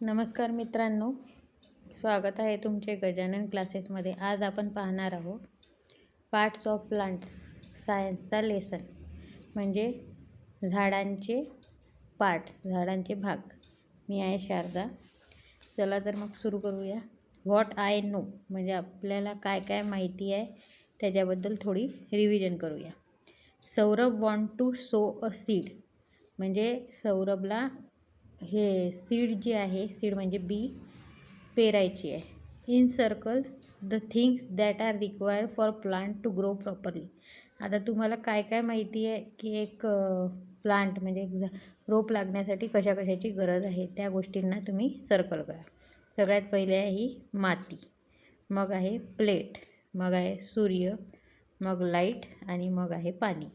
नमस्कार मित्रांनो. स्वागत आहे तुमचे गजानन क्लासेसमध्ये. आज आपण पाहणार आहोत पार्ट्स ऑफ प्लांट्स सायन्सचा लेसन म्हणजे झाडांचे पार्ट्स झाडांचे भाग. मी आहे शारदा. चला तर मग सुरू करूया. व्हॉट आय नो म्हणजे आपल्याला काय काय माहिती आहे त्याच्याबद्दल थोडी रिव्हिजन करूया. Saurabh want to sow a seed म्हणजे सौरभला हे सीड जी आहे सीड म्हणजे बी पेरायची आहे. Encircle the things that are required for plant to grow properly आता तुम्हाला काय काय माहिती आहे की एक प्लांट म्हणजे एक रोप लागण्यासाठी कशा कशाची गरज आहे त्या गोष्टींना तुम्ही सर्कल करा. सगळ्यात पहिले आहे ही माती. मग आहे प्लेट मग आहे सूर्य. मग लाइट आणि मग आहे पाणी.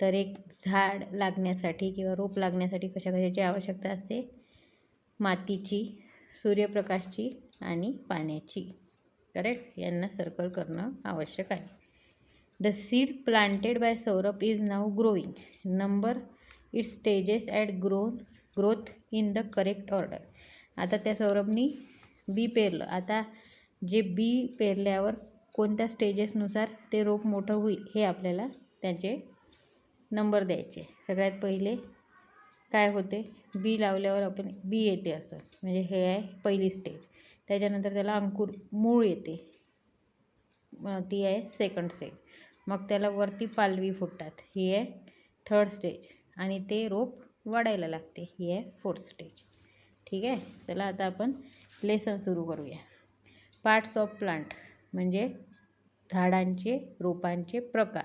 तर एक झाड लागण्यासाठी किंवा रोप लागण्यासाठी कशा कशाची आवश्यकता असते? मातीची सूर्यप्रकाशची आणि पाण्याची. करेक्ट यांना सर्कल करणं आवश्यक आहे. The seed planted by Saurabh is now growing number it stages at grown growth in the correct order आता त्या सौरभनी बी पेरलं. आता जे बी पेरल्यावर कोणत्या स्टेजेसनुसार ते रोप मोठं होईल हे आपल्याला त्याचे नंबर द्यायचे. सगळ्यात पहिले काय होते? बी लावल्यावर आपण बी येते असं. म्हणजे हे आहे पहिली स्टेज त्याच्यानंतर त्याला अंकुर मूळ येते. मग ती आहे सेकंड स्टेज मग त्याला वरती पालवी फुटतात. ही आहे थर्ड स्टेज आणि ते रोप वाढायला लागते. ही आहे फोर्थ स्टेज ठीक आहे? चला आता आपण लेसन सुरू करूया. पार्ट्स ऑफ प्लांट म्हणजे झाडांचे रोपांचे प्रकार.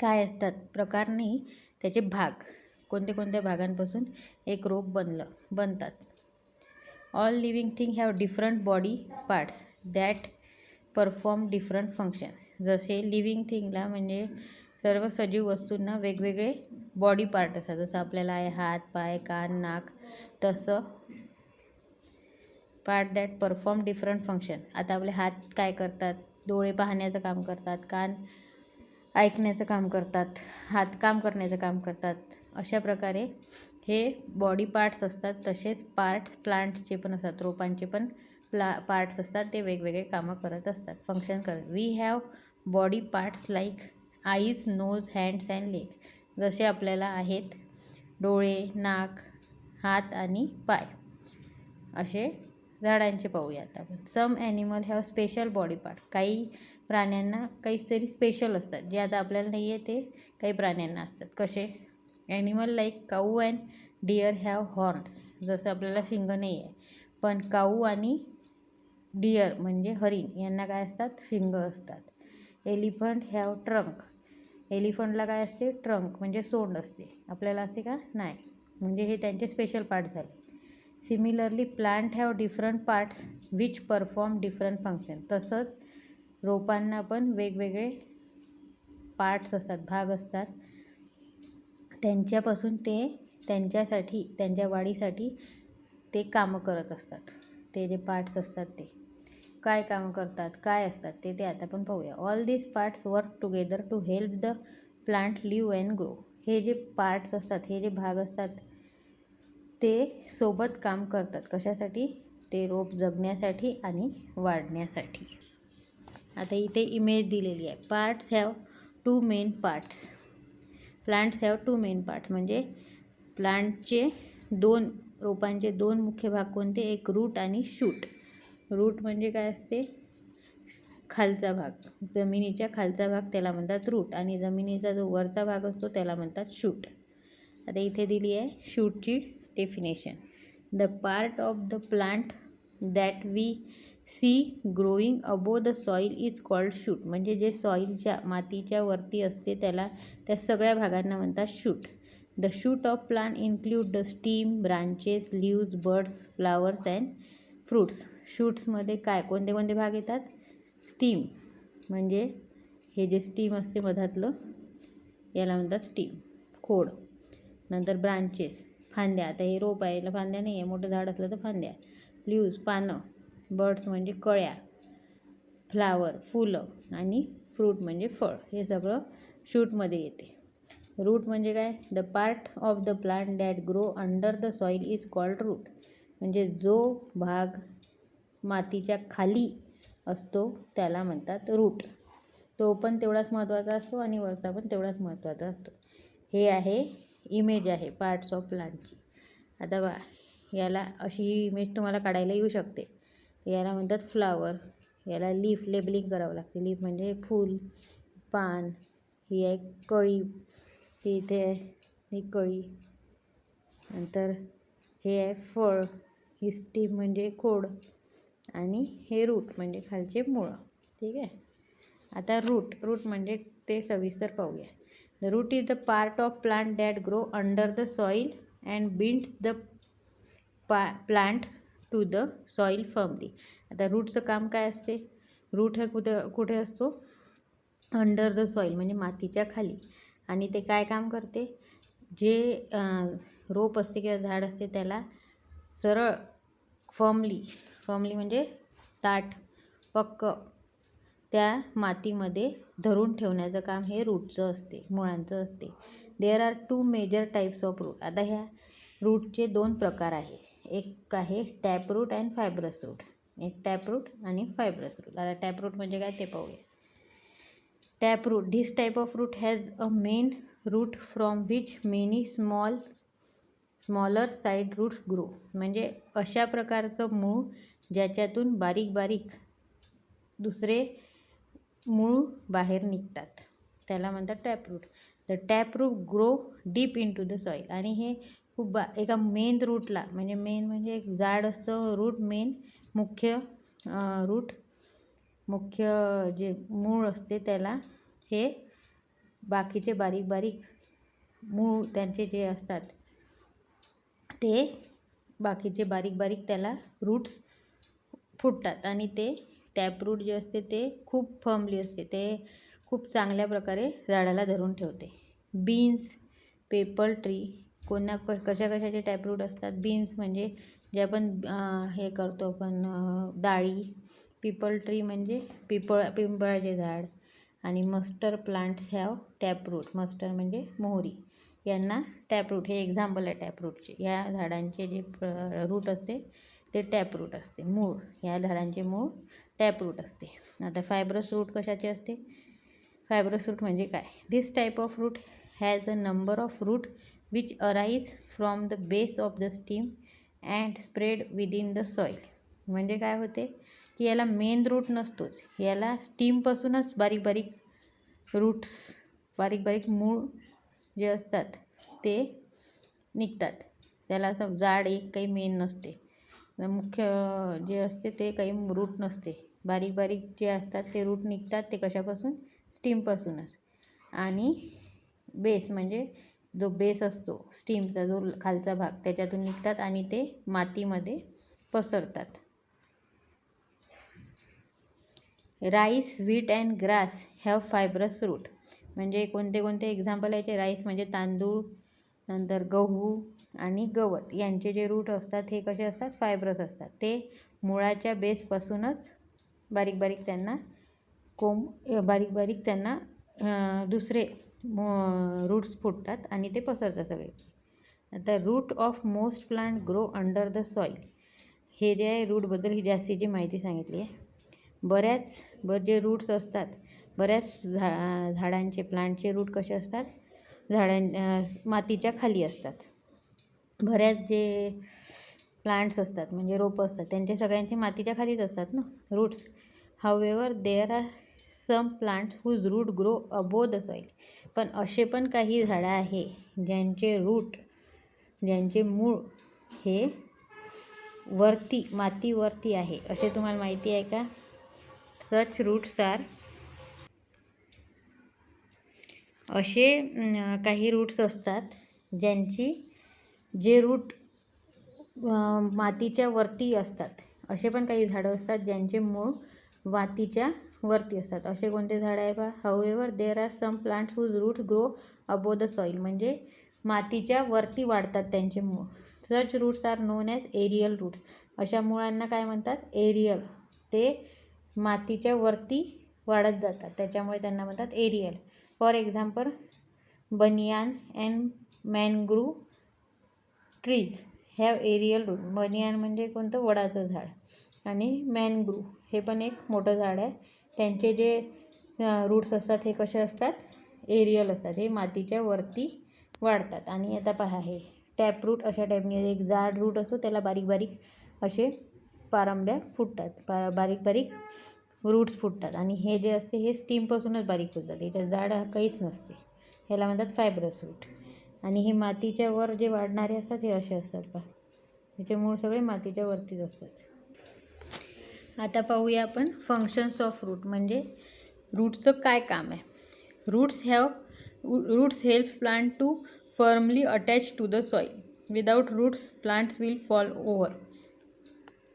काय असतात? प्रकार नाही. त्याचे भाग. कोणते कोणत्या भागांपासून एक रोप बनलं बनतात? All living thing have different body parts that perform different function जसे लिव्हिंग थिंगला म्हणजे सर्व सजीव वस्तूंना वेगवेगळे बॉडी पार्ट असतात. जसं आपल्याला आहे हात पाय कान नाक तसं part that perform different function आता आपले हात काय करतात? डोळे पाहण्याचं काम करतात. कान ऐकण्याचं काम करतात हात काम करण्याचं काम करतात. अशा प्रकारे हे बॉडी पार्ट्स असतात तसेच पार्ट्स प्लांट्सचे पण असतात रोपांचे पण प्ला पार्ट्स असतात ते वेगवेगळे कामं करत असतात फंक्शन करत. We have body parts like eyes nose hands and leg जसे आपल्याला आहेत डोळे नाक हात आणि पाय. असे झाडांचे पाहूयात आपण. Some animal have special body part काही प्राण्यांना काहीतरी स्पेशल असतात. जे आता आपल्याला नाही आहे ते काही प्राण्यांना असतात. कसे? Animal like cow and deer have horns जसं आपल्याला शिंग नाही आहे. पण काऊ आणि डिअर म्हणजे हरिण यांना काय असतात? शिंग असतात. एलिफंट हॅव ट्रंक एलिफंटला काय असते? ट्रंक म्हणजे सोंड असते. आपल्याला असते का? नाही. म्हणजे हे त्यांचे स्पेशल पार्ट झाले. Similarly plant have different parts which perform different function तसंच रोपांना पण वेगवेगळे पार्ट्स असतात भाग असतात. त्यांच्यापासून ते त्यांच्यासाठी त्यांच्या वाढीसाठी ते कामं करत असतात. ते जे पार्ट्स असतात ते. काय कामं करतात काय असतात ते ते आता पण पाहूया. All these parts work together to help the plant live and grow हे जे पार्ट्स असतात हे जे भाग असतात ते सोबत काम करतात. कशासाठी? ते रोप जगण्यासाठी आणि वाढण्यासाठी. आता इथे इमेज दिलेली आहे. Parts have two main parts plants have two main parts म्हणजे प्लांटचे दोन रोपांचे दोन मुख्य भाग कोणते? एक रूट आणि शूट रूट म्हणजे काय असते? खालचा भाग. जमिनीच्या खालचा भाग त्याला म्हणतात रूट आणि जमिनीचा जो वरचा भाग असतो त्याला म्हणतात शूट आता इथे दिली आहे शूटची definition the part of the plant that we see growing above the soil is called shoot. म्हणजे जे सॉईलच्या मातीच्या वरती असते त्याला त्या सगळ्या भागांना म्हणतात shoot. The shoot of plant include the stem branches leaves buds flowers and fruits. शूट्समध्ये काय कोणते कोणते भाग येतात? स्टीम. म्हणजे हे जे स्टीम असते मधातलं याला म्हणतात स्टीम. खोड. नंतर ब्रांचेस. फांद्या. आता हे रोप आहे याला फांद्या नाही आहे मोठं झाड असलं तर फांद्या. लिव्ज पानं. बर्ड्स म्हणजे कळ्या फ्लावर फुलं आणि फ्रूट म्हणजे फळ. हे सगळं शूटमध्ये येते. रूट म्हणजे काय? The part of the plant that grow under the soil is called root म्हणजे जो भाग मातीच्या खाली असतो त्याला म्हणतात रूट. तो पण तेवढाच महत्त्वाचा असतो आणि वरचा पण तेवढाच महत्त्वाचा असतो. हे आहे इमेज आहे पार्ट्स ऑफ प्लांटची आता बा याला अशी इमेज तुम्हाला काढायला येऊ शकते. याला म्हणतात फ्लावर. याला लीफ लेबलिंग करावं लागते. लीफ म्हणजे फूल पान ही आहे कळी. ही इथे आहे ही कळी. नंतर हे आहे फळ. ही स्टीम म्हणजे खोड. आणि हे रूट म्हणजे खालचे मुळं. ठीक आहे? आता रूट. रूट म्हणजे ते सविस्तर पाहूया. The root is the part of plant that grow under the soil and binds the पा plant to the soil firmly आता रूटचं काम काय असते? रूट हे कुठे कुठे असतो? अंडर द सॉईल म्हणजे मातीच्या खाली. आणि ते काय काम करते? जे रोप असते किंवा झाड असते त्याला सरळ फर्मली फर्मली म्हणजे ताट पक्क त्या मातीमध्ये धरून ठेवण्याचं काम हे रूटचं असते मुळांचं असते. There are two major types of root आता ह्या रूटचे दोन प्रकार आहे एक आहे टॅपरूट अँड फायब्रस रूट. एक टॅपरूट आणि फायब्रस रूट. आता टॅपरूट म्हणजे काय ते पाहूया. Taproot this type of root has a main root from which many small smaller side roots grow म्हणजे अशा प्रकारचं मूळ ज्याच्यातून बारीक बारीक दुसरे मूळ बाहेर निघतात. त्याला म्हणतात taproot the taproot grow deep into the soil आणि हे खूप बा एका मेन रूटला म्हणजे मेन म्हणजे एक जाड असतं रूट मेन मुख्य रूट मुख्य जे मूळ असते त्याला हे बाकीचे बारीक बारीक मूळ त्यांचे जे असतात ते बाकीचे बारीक बारीक त्याला रूट्स फुटतात. आणि ते टॅपरूट जे असते ते खूप फर्मली असते. ते खूप चांगल्या प्रकारे झाडाला धरून ठेवते. बीन्स पेपल ट्री कोणा क कशा कशाचे टॅपरूट असतात? बीन्स म्हणजे जे आपण हे करतो आपण डाळी. पिपल ट्री म्हणजे पिपळ पिंपळाचे झाड. आणि mustard plants have taproot mustard म्हणजे मोहरी. यांना टॅपरूट हे एक्झाम्पल आहे टॅपरूटचे या झाडांचे जे रूट असते ते टॅपरूट असते. मूळ. या झाडांचे मूळ टॅपरूट असते. आता फायब्रस रूट कशाचे असते? फायब्रस रूट म्हणजे काय? This type of root has a number of root which arise from the base of the stem and spread within the soil म्हणजे काय होते? की याला मेन रूट नसतोच. याला स्टीमपासूनच बारीक बारीक रूट्स बारीक बारीक मूळ जे असतात ते निघतात. त्याला असं जाड एक काही मेन नसते. मुख्य जे असते ते काही रूट नसते. बारीक बारीक जे असतात ते रूट निघतात ते कशापासून? स्टीमपासूनच आणि बेस म्हणजे जो बेस असतो स्टीमचा जो खालचा भाग त्याच्यातून निघतात आणि ते मातीमध्ये पसरतात. Rice wheat and grass have fibrous root म्हणजे कोणते कोणते एक्झाम्पल याचे? राईस म्हणजे तांदूळ नंतर गहू आणि गवत. यांचे जे रूट असतात हे कसे असतात? फायब्रस असतात. ते मुळाच्या बेसपासूनच बारीक बारीक त्यांना कोंब बारीक बारीक त्यांना दुसरे रूट्स फुटतात आणि ते पसरतात सगळे. आता root of most plant grow under the soil हे जे आहे रूटबद्दल ही जास्तीची माहिती सांगितली आहे. बऱ्याच ब जे रूट्स असतात बऱ्याच झा झाडांचे प्लांटचे रूट कसे असतात? झाडां मातीच्या खाली असतात. बऱ्याच जे प्लांट्स असतात म्हणजे रोपं असतात त्यांचे सगळ्यांचे मातीच्या खालीच असतात ना roots however there are some plants whose root grow above the soil पण असे पण काही झाडं आहे ज्यांचे रूट ज्यांचे मूळ हे वरती मातीवरती आहे. असे तुम्हाला माहिती आहे का? सच रूट्स आर असे काही रूट्स असतात ज्यांची जे रूट मातीच्या वरती असतात. असे पण काही झाडं असतात ज्यांचे मूळ मातीच्या वरती असतात. असे कोणते झाडं आहे बा however there are some plants whose root grow above the soil म्हणजे मातीच्या वरती वाढतात त्यांचे मूळ. Such roots are known as aerial roots अशा मुळांना काय म्हणतात? एरियल ते मातीच्या वरती वाढत जातात. त्याच्यामुळे त्यांना म्हणतात aerial for example banyan and mangrove trees have aerial root banyan म्हणजे कोणतं? वडाचं झाड. आणि मॅनग्रू हे पण एक मोठं झाड आहे. त्यांचे जे रूट्स असतात हे कसे असतात? एरियल असतात. हे मातीच्या वरती वाढतात. आणि आता पहा हे टॅप रूट अशा टाईपने एक जाड रूट असतो त्याला बारीक बारीक असे पारंब्या फुटतात. पा बारीक बारीक रूट्स फुटतात. आणि हे जे असते हे स्टीमपासूनच बारीक फुटतात याच्यात हा काहीच नसते. ह्याला म्हणतात फायब्रस रूट आणि हे मातीच्या वर जे वाढणारे असतात हे असे असतात पहा. ह्याचे मूळ सगळे मातीच्या वरतीच असतात. आता पाहूया आपण फंक्शन्स ऑफ रूट म्हणजे रूटचं काय काम आहे. Roots have roots help plant to firmly attach to the soil without roots plants will fall over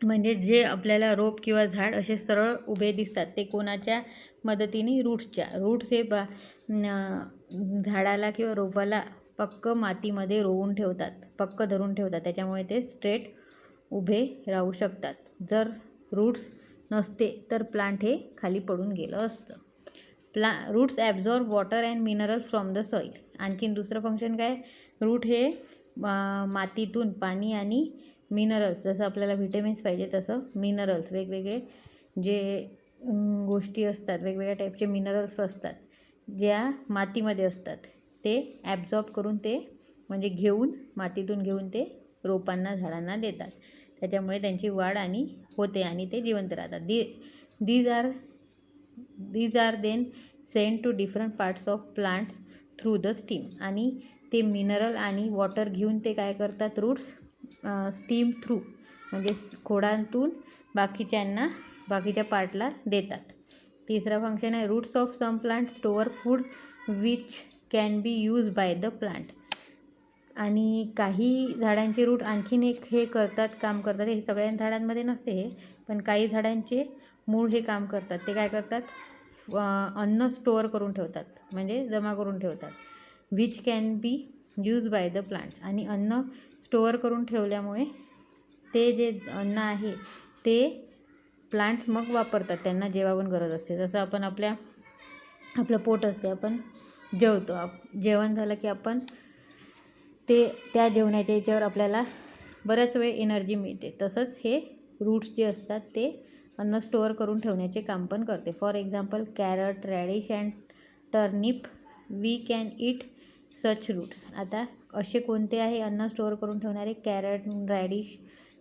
म्हणजे जे आपल्याला रोप किंवा झाड असे सरळ उभे दिसतात ते कोणाच्या मदतीने रूट्सच्या रूट्स हे बा झाडाला किंवा रोपाला पक्क मातीमध्ये रोवून ठेवतात पक्क धरून ठेवतात. त्याच्यामुळे ते स्ट्रेट उभे राहू शकतात. जर रूट्स नसते तर प्लांट हे खाली पडून गेलं असतं. प्ला roots absorb water and minerals from the soil आणखीन दुसरं फंक्शन काय? रूट हे मातीतून पाणी आणि मिनरल्स जसं आपल्याला व्हिटॅमिन्स पाहिजे तसं मिनरल्स वेगवेगळे जे गोष्टी असतात वेगवेगळ्या टाईपचे मिनरल्स असतात ज्या मातीमध्ये असतात ते ॲब्झॉर्ब करून ते म्हणजे घेऊन मातीतून घेऊन ते रोपांना झाडांना देतात. त्याच्यामुळे त्यांची वाढ आणि होते आणि ते जिवंत राहतात. The these are these are then sent to different parts of plants through the stem आणि ते मिनरल आणि वॉटर घेऊन ते काय करतात? रूट्स स्टीम थ्रू म्हणजे खोडांतून बाकीच्यांना बाकीच्या पार्टला देतात. तिसरं फंक्शन आहे roots of some plant store food which can be use by the plant आणि काही झाडांचे रूट आणखीन एक हे करतात काम करतात. हे सगळ्या झाडांमध्ये नसते हे पण काही झाडांचे मूळ हे काम करतात. ते काय करतात? अन्न स्टोअर करून ठेवतात. म्हणजे जमा करून ठेवतात. Which can be use by the plant आणि अन्न स्टोअर करून ठेवल्यामुळे ते जे अन्न आहे ते प्लांट्स मग वापरतात. त्यांना जेव्हा पण गरज असते. जसं आपण आपल्या आपलं पोट असते आपण जेवतो. आप जेवण झालं की आपण ते त्या जेवणाच्या याच्यावर आपल्याला बऱ्याच वेळ एनर्जी मिळते. तसंच हे रूट्स जे असतात ते अन्न स्टोअर करून ठेवण्याचे काम पण करते. For example carrot radish and turnip we can eat such roots आता असे कोणते आहे अन्न स्टोअर करून ठेवणारे? कॅरट रॅडिश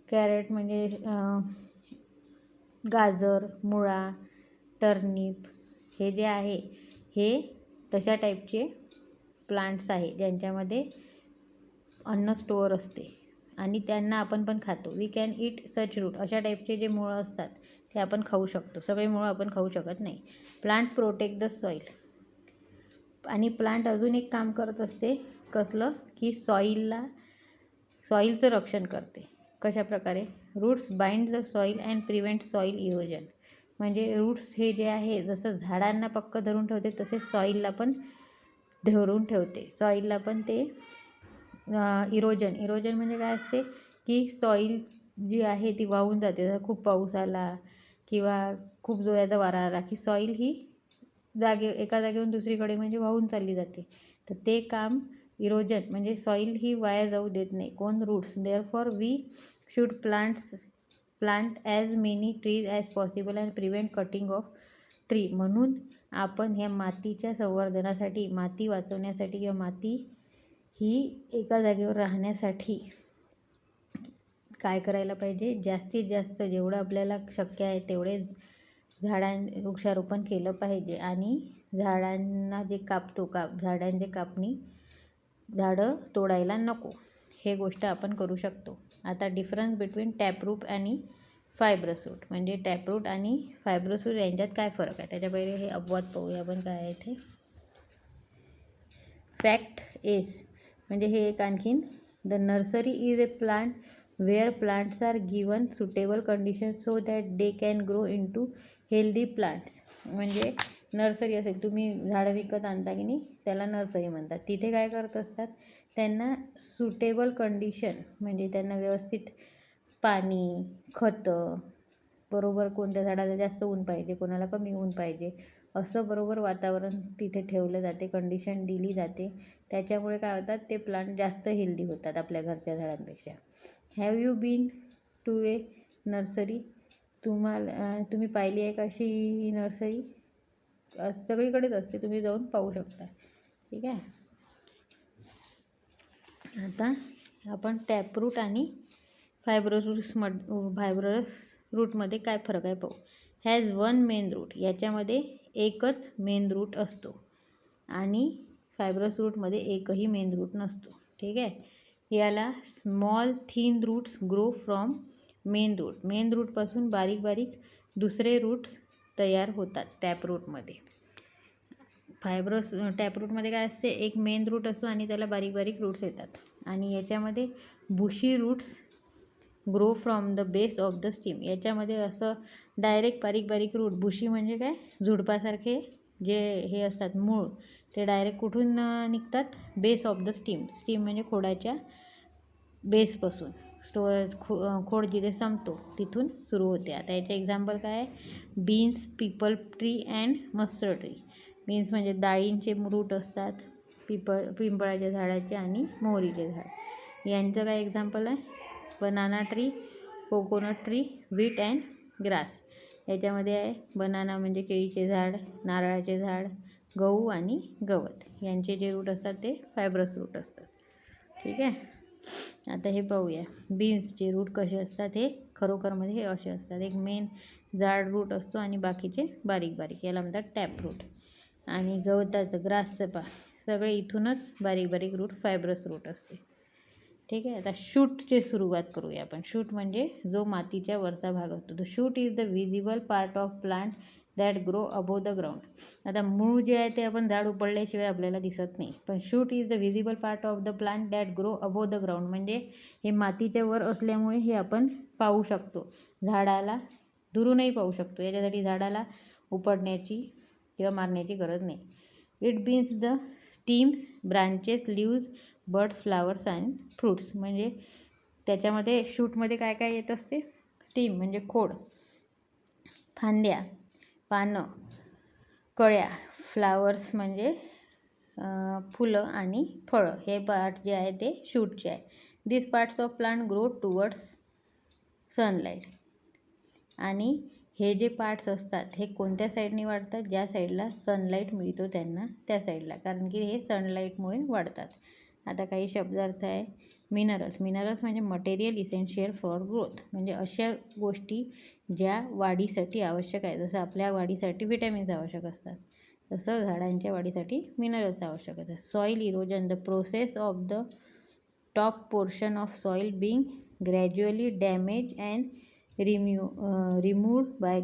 कॅरट म्हणजे गाजर मुळा टर्निप हे जे आहे हे तशा टाईपचे प्लांट्स आहे ज्यांच्यामध्ये अन्न स्टोअर असते. आणि त्यांना आपण पण खातो. We can eat such root अशा टाईपचे जे मुळं असतात ते आपण खाऊ शकतो. सगळे मुळं आपण खाऊ शकत नाही. प्लांट प्रोटेक्ट द सॉईल आणि प्लांट अजून एक काम करत असते कसलं? की सॉईलला सॉईलचं रक्षण करते. कशा प्रकारे? Roots bind the soil and prevent soil erosion म्हणजे रूट्स हे जे आहे जसं झाडांना पक्क धरून ठेवते तसे सॉईलला पण धरून ठेवते. सॉईलला पण ते इरोजन. इरोजन म्हणजे काय असते की सॉईल जी आहे ती वाहून जाते. जर खूप पाऊस आला किंवा खूप जोराचा वारा आला की सॉईल ही जागे एका जागेहून दुसरीकडे म्हणजे वाहून चालली जाते. तर ते काम इरोजन म्हणजे सॉईल ही वाया जाऊ देत नाही. कोण roots therefore we should plants plant as many trees as possible and prevent cutting of tree म्हणून आपण ह्या मातीच्या संवर्धनासाठी माती वाचवण्यासाठी किंवा माती ही एका जागेवर राहण्यासाठी काय करायला पाहिजे? जास्तीत जास्त जेवढं आपल्याला शक्य आहे तेवढे झाडां वृक्षारोपण केलं पाहिजे. आणि झाडांना जे कापतो काप झाडांचे कापणी झाडं तोडायला नको. हे गोष्ट आपण करू शकतो. आता डिफरन्स बिटवीन टॅपरूट आणि फायब्रसूट म्हणजे टॅपरूट आणि फायब्रसूट यांच्यात काय फरक आहे? त्याच्या पहिले हे अपवाद पाहूया आपण काय आहे ते. फॅक्ट एस म्हणजे हे एक आणखीन the nursery is a plant where plants are given suitable condition so that they can grow into healthy plants म्हणजे नर्सरी असेल तुम्ही झाडं विकत आणता की नाही त्याला नर्सरी म्हणतात. तिथे काय करत असतात त्यांना सुटेबल कंडिशन म्हणजे त्यांना व्यवस्थित पाणी खतं बरोबर कोणत्या झाडाला जास्त ऊन पाहिजे कोणाला कमी ऊन पाहिजे असं बरोबर वातावरण तिथे ठेवलं जाते कंडिशन दिली जाते. त्याच्यामुळे काय होतात ते प्लांट जास्त हेल्दी होतात आपल्या घरच्या झाडांपेक्षा. Have you been to a nursery तुम्हाला तुम्ही पाहिली आहे कशी नर्सरी सगळीकडेच असते तुम्ही जाऊन पाहू शकता. ठीक आहे? आता आपण टॅपरूट आणि फायब्रस रूट्समध फायब्रस रूटमध्ये काय फरक आहे पाहू. हॅज वन मेन रूट याच्यामध्ये एकच मेन रूट असतो. आणि फायब्रस रूटमध्ये एकही मेन रूट नसतो. ठीक आहे? याला small thin roots grow from main root main रूटपासून बारीक बारीक दुसरे रूट्स तयार होतात टॅपरूटमध्ये फायब्रस टॅपरूटमध्ये काय असते? एक मेन रूट असतो आणि त्याला बारीक बारीक रूट्स येतात. आणि याच्यामध्ये bushy roots grow from the base of the stem याच्यामध्ये असं डायरेक्ट बारीक बारीक रूट बुशी म्हणजे काय? झुडपासारखे जे हे असतात मूळ ते डायरेक्ट कुठून निघतात? Base of the stem stem म्हणजे खोडाच्या बेसपासून स्टोरेज खो खोड जिथे संपतो तिथून सुरू होते. आता याचे एक्झाम्पल काय आहे? Beans peepal tree and mustard tree beans म्हणजे डाळींचे रूट असतात पिपळ पिंपळाच्या झाडाचे आणि मोहरीचे झाड. यांचं काय एक्झाम्पल आहे? Banana tree coconut tree wheat and grass याच्यामध्ये आहे बनाना म्हणजे केळीचे झाड नारळाचे झाड गहू आणि गवत. यांचे जे रूट असतात ते फायब्रस रूट असतात. ठीक आहे? आता हे पाहूया. बीन्सचे रूट कसे असतात हे? खरोखरमध्ये हे असे असतात. एक मेन जाड रूट असतो आणि बाकीचे बारीक बारीक. याला म्हणतात टॅप रूट आणि गवताचं ग्रासचं पा सगळे इथूनच बारीक बारीक रूट फायब्रस रूट असते. ठीक आहे? आता शूटचे सुरुवात करूया आपण. शूट म्हणजे जो मातीच्या वरचा भाग असतो. तो shoot is the visible part of plant that grow above the ground आता मूळ जे आहे ते आपण झाड उपडल्याशिवाय आपल्याला दिसत नाही. पण shoot is the visible part of the plant that grow above the ground म्हणजे हे मातीच्या वर असल्यामुळे हे आपण पाहू शकतो. झाडाला दुरूनही पाहू शकतो. याच्यासाठी झाडाला उपडण्याची किंवा मारण्याची गरज नाही. It beans the stems branches leaves bud flowers and fruits. म्हणजे त्याच्यामध्ये शूटमध्ये काय काय येत असते? स्टीम म्हणजे खोड फांद्या पानं कळ्या फ्लावर्स म्हणजे फुलं आणि फळं. हे पार्ट जे आहे ते शूटचे आहे. This parts of plant grow towards sunlight आणि हे जे पार्ट्स असतात हे कोणत्या साईडने वाढतात? ज्या साईडला सनलाईट मिळतो त्यांना त्या साईडला कारण की हे सनलाईटमुळे वाढतात. आता काही शब्दार्थ आहे. मिनरल्स मिनरल्स म्हणजे मटेरियल इसेन्शियल फॉर ग्रोथ म्हणजे अशा गोष्टी ज्या वाढीसाठी आवश्यक आहे जसं आपल्या वाढीसाठी व्हिटॅमिन्स आवश्यक असतात. तसं झाडांच्या वाढीसाठी मिनरल्स आवश्यक असतात. Soil erosion the process of the top portion of soil being gradually damage and रिम्यू removed by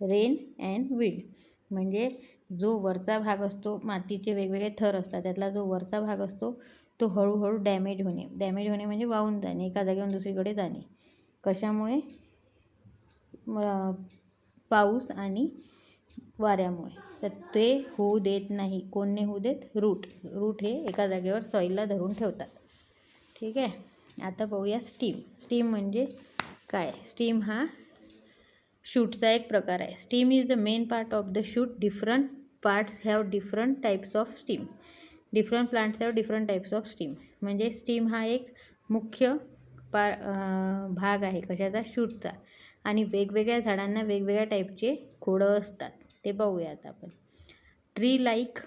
rain and wind म्हणजे जो वरचा भाग असतो मातीचे वेगवेगळे थर असतात त्यातला जो वरचा भाग असतो तो हळूहळू डॅमेज होणे. डॅमेज होणे म्हणजे वाहून जाणे एका जागेवरून दुसरीकडे जाणे. कशामुळे? पाऊस आणि वाऱ्यामुळे. तर ते होऊ देत नाही. कोणने होऊ देत? रूट. रूट हे एका जागेवर सॉईलला धरून ठेवतात. ठीक आहे? आता पाहूया स्टीम स्टीम म्हणजे काय? स्टीम हा शूटचा एक प्रकार आहे. Stem is the main part of the shoot. Different parts have different types of stem. Different plants have different types of stem. म्हणजे स्टीम हा एक मुख्य पार भाग आहे कशाचा? शूटचा. आणि वेगवेगळ्या झाडांना वेगवेगळ्या टाईपचे खोडं असतात. ते बघूयात आता आपण. Tree like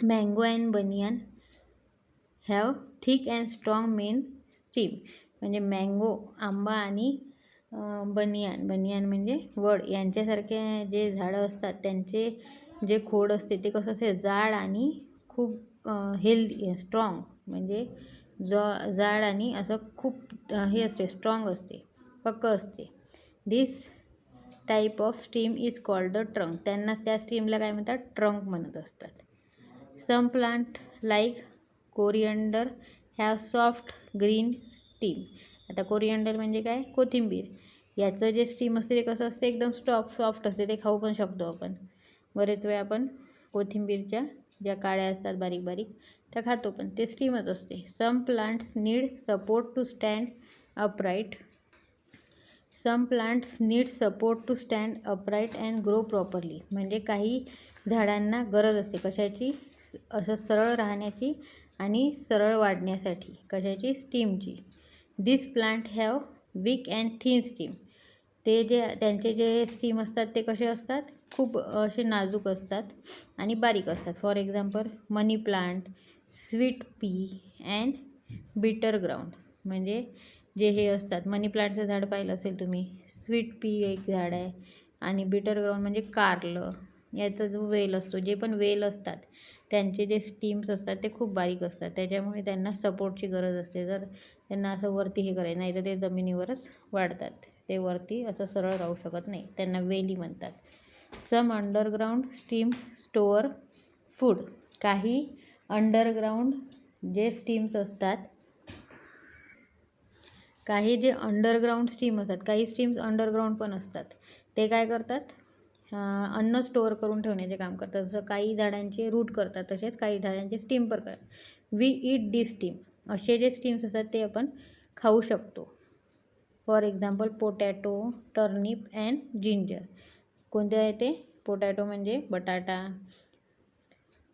mango and banyan have thick and strong main stem. म्हणजे मँगो आंबा आणि बनियान बनियान म्हणजे वड. यांच्यासारखे जे झाडं असतात त्यांचे जे खोड असते ते कसं असते जाड आणि खूप हेल्दी स्ट्रॉंग म्हणजे ज जाड आणि असं खूप हे असते स्ट्रॉंग असते पक्क असते. This type of stem is called the trunk त्यांना त्या स्टीमला काय म्हणतात? ट्रंक म्हणत असतात. Some plant like coriander have soft green stem आता कोरिअंडर म्हणजे काय? कोथिंबीर. याचं जे स्टीम असते ते कसं असते? एकदम स्टॉफ सॉफ्ट असते. ते खाऊ पण शकतो आपण. बरेच वेळ आपण कोथिंबीरच्या ज्या काळ्या असतात बारीक बारीक त्या खातो पण. ते स्टीमच असते. Some plants need support to stand upright some plants need support to stand upright and grow properly म्हणजे काही झाडांना गरज असते कशाची? असं सरळ राहण्याची आणि सरळ वाढण्यासाठी. कशाची? स्टीमची this plant have weak and thin stem ते जे त्यांचे जे स्टीम असतात ते कसे असतात? खूप असे नाजूक असतात आणि बारीक असतात. For example money plant sweet pea and bitter gourd म्हणजे जे हे असतात मनी प्लांटचं झाड पाहिलं असेल तुम्ही स्वीट पी एक झाड आहे आणि बिटर ग्राउंड म्हणजे कारलं. याचा जो वेल असतो जे पण वेल असतात त्यांचे जे स्टीम्स असतात ते खूप बारीक असतात. त्याच्यामुळे त्यांना सपोर्टची गरज असते. जर त्यांना असं वरती हे करायचं नाही तर ते जमिनीवरच वाढतात. ते वरती असं सरळ राहू शकत नाही. त्यांना वेली म्हणतात. Some underground stem store food. काही अंडरग्राऊंड जे स्टीम्स असतात काही जे अंडरग्राऊंड स्टीम असतात काही स्टीम्स अंडरग्राऊंड पण असतात. ते काय करतात? अन्न स्टोअर करून ठेवण्याचे काम करतात. जसं काही झाडांचे रूट करतात तसेच काही झाडांचे स्टीम पण करतात. We eat the stem. असे जे स्टीम्स असतात ते आपण खाऊ शकतो. For example potato turnip and ginger. कोणते आहे ते? पोटॅटो म्हणजे बटाटा.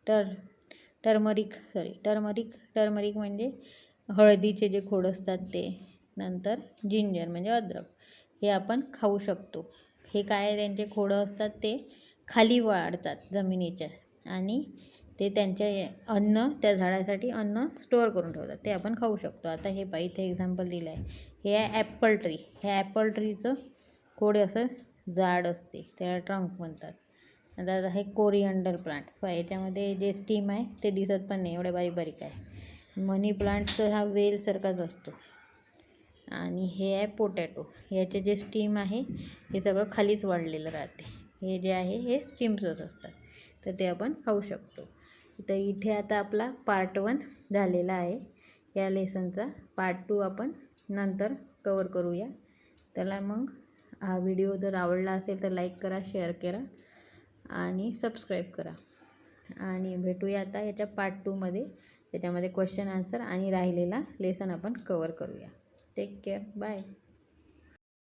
टर टर्मरिक सॉरी टर्मरिक टर्मरिक म्हणजे हळदीचे जे खोड असतात ते. नंतर जिंजर म्हणजे अद्रक. हे आपण खाऊ शकतो. हे काय त्यांचे खोडं असतात ते खाली वाढतात जमिनीच्या. आणि ते त्यांच्या अन्न त्या झाडासाठी अन्न स्टोअर करून ठेवतात. ते आपण खाऊ शकतो. आता हे पा इथे एक्झाम्पल दिलं आहे हे आहे ॲपल ट्री हे ॲपल ट्रीचं कोडे असं जाड असते. त्याला ट्रंक म्हणतात. आता हे कोरिअंडर प्लांट याच्यामध्ये जे स्टीम आहे ते दिसत पण नाही. एवढे बारीक बारीक आहे. मनी प्लांटचं हा वेलसारखाच असतो. आणि हे आहे पोटॅटो याचे जे स्टीम आहे हे सगळं खालीच वाढलेलं राहते. हे जे आहे हे स्टीम्सच असतात. तर ते आपण खाऊ शकतो. तर इथे आता आपला पार्ट वन झालेला आहे. या लेसनचा पार्ट टू आपण नंतर कवर करूया. त्याला मग हा व्हिडिओ जर आवडला असेल तर लाईक करा शेअर करा आणि सबस्क्राईब करा. आणि भेटूया आता याच्या पार्ट टूमध्ये त्याच्यामध्ये क्वेश्चन आन्सर आणि राहिलेला लेसन आपण कवर करूया. Take care bye